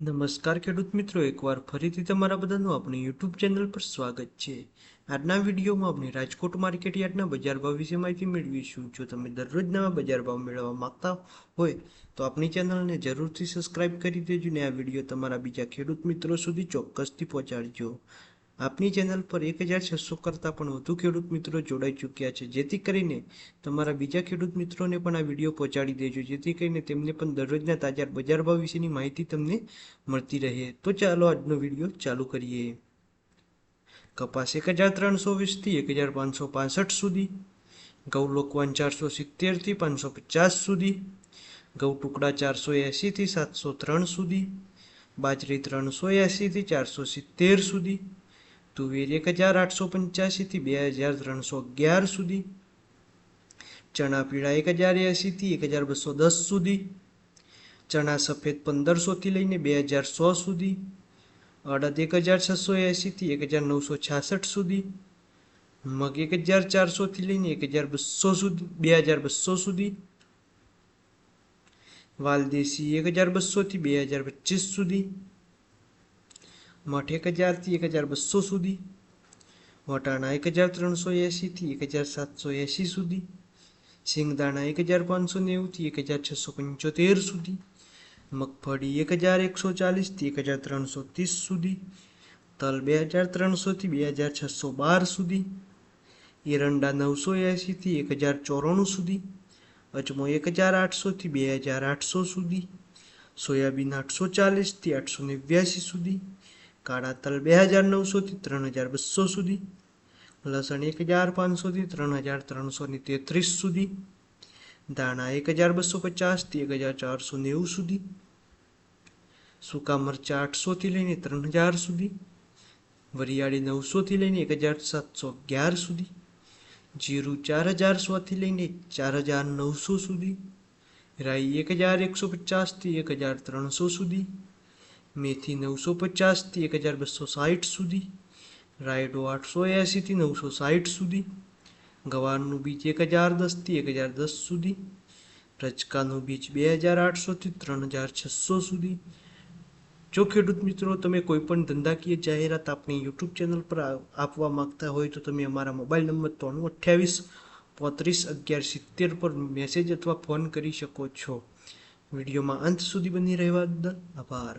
નમસ્કાર ખેડૂત મિત્રો, એકવાર ફરીથી તમારા બધાનું આપણી યુટ્યુબ ચેનલ પર સ્વાગત છે. આજના વિડીયોમાં આપણે રાજકોટ માર્કેટ યાર્ડના બજાર ભાવ વિશે માહિતી મેળવીશું. જો તમે દરરોજ નવા બજાર ભાવ મેળવવા માંગતા હોય, તો આપણી ચેનલને જરૂરથી સબસ્ક્રાઇબ કરી દેજો ને આ વીડિયો તમારા બીજા ખેડૂત મિત્રો સુધી ચોક્કસથી પહોંચાડજો. આપની ચેનલ પર એક હજાર છસો કરતાં પણ વધુ ખેડૂત મિત્રો જોડાઈ ચૂક્યા છે. જેથી કરીને તમારા બીજા ખેડૂત મિત્રોને પણ આ વીડિયો પહોંચાડી દેજો. જેથી કરીને તેમને પણ દરરોજના તાજા બજાર ભાવ વિશેની માહિતી તમને મળતી રહે. તો ચાલો આજનો વીડિયો ચાલુ કરીએ. કપાસ એક હજાર ત્રણસો વીસથી એક હજાર પાંચસો પાસઠ સુધી. ઘઉં લોકવાન ચારસો સિત્તેરથી પાંચસો પચાસ સુધી. ઘઉં ટુકડા ચારસો એંશીથી સાતસો ત્રણ સુધી. બાજરી ત્રણસો એંશીથી ચારસો સિત્તેર સુધી. તુવેર એક હજાર આઠસો પંચ્યાસીથી બે હજાર ત્રણસો અગિયાર સુધી. ચણા પીળા એક હજાર એંશીથી એક હજાર બસો દસ સુધી. ચણા સફેદ પંદરસોથી લઈને બે હજાર સો સુધી. અડદ એક હજાર છસો એંશીથી એક હજાર નવસો છાસઠ સુધી. મગ એક હજાર ચારસોથી લઈને એક હજાર બસો સુધી, બે હજાર બસો સુધી. વાલદેશી એક હજાર બસોથી બે હજાર પચીસ સુધી. મઠ એક હજારથી એક હજાર બસો સુધી, વટાણા એક હજાર ત્રણસો એંશીથી એક હજાર સાતસો એંશી સુધી સિંગદાણા એક હજાર પાંચસો નેવુંથી એક હજાર છસો પંચોતેર સુધી, મગફળી એક હજાર એકસો ચાલીસથી એક હજાર ત્રણસો ત્રીસ સુધી, તલ બે હજાર ત્રણસોથી બે હજાર છસો બાર સુધી, એરંડા નવસો એંશીથી એક હજાર ચોરાણું સુધી, અજમો એક હજાર આઠસોથી બે હજાર આઠસો સુધી, સોયાબીન આઠસો ચાલીસથી આઠસો નેવ્યાસી સુધી કાળા તલ બે હજાર નવસોથી ત્રણ હજાર બસો સુધી, લસણ એક હજાર પાંચસોથી ત્રણ હજાર ત્રણસો ને તેત્રીસ સુધી, ધાણા એક હજાર બસો પચાસથી એક હજાર ચારસો નેવું સુધી, સૂકા મરચાં આઠસોથી લઈને ત્રણ હજાર સુધી, વરિયાળી નવસોથી લઈને એક હજાર સાતસો અગિયાર સુધી, જીરું ચાર હજાર સોથી લઈને ચાર હજાર નવસો સુધી, રાઈ એક હજાર એકસો પચાસથી એક હજાર ત્રણસો સુધી મેથી નવસો પચાસથી એક હજાર બસો સાઠ સુધી, રાયડો આઠસો એંશીથી નવસો સાઠ સુધી, ગવારનું બીજ એક હજાર દસથી એક હજાર દસ સુધી રચકાનું બીજ બે હજાર આઠસોથી ત્રણ હજાર છસો સુધી. જો ખેડૂત મિત્રો તમે કોઈ પણ ધંધાકીય જાહેરાત આપણી યુટ્યુબ ચેનલ પર આપવા માંગતા હોય તો તમે અમારા મોબાઈલ નંબર ત્રણું અઠ્યાવીસ પોત્રીસ અગિયાર સિત્તેર પર મેસેજ અથવા ફોન કરી શકો છો. વિડીયોમાં અંત સુધી બની રહેવા બદલ આભાર.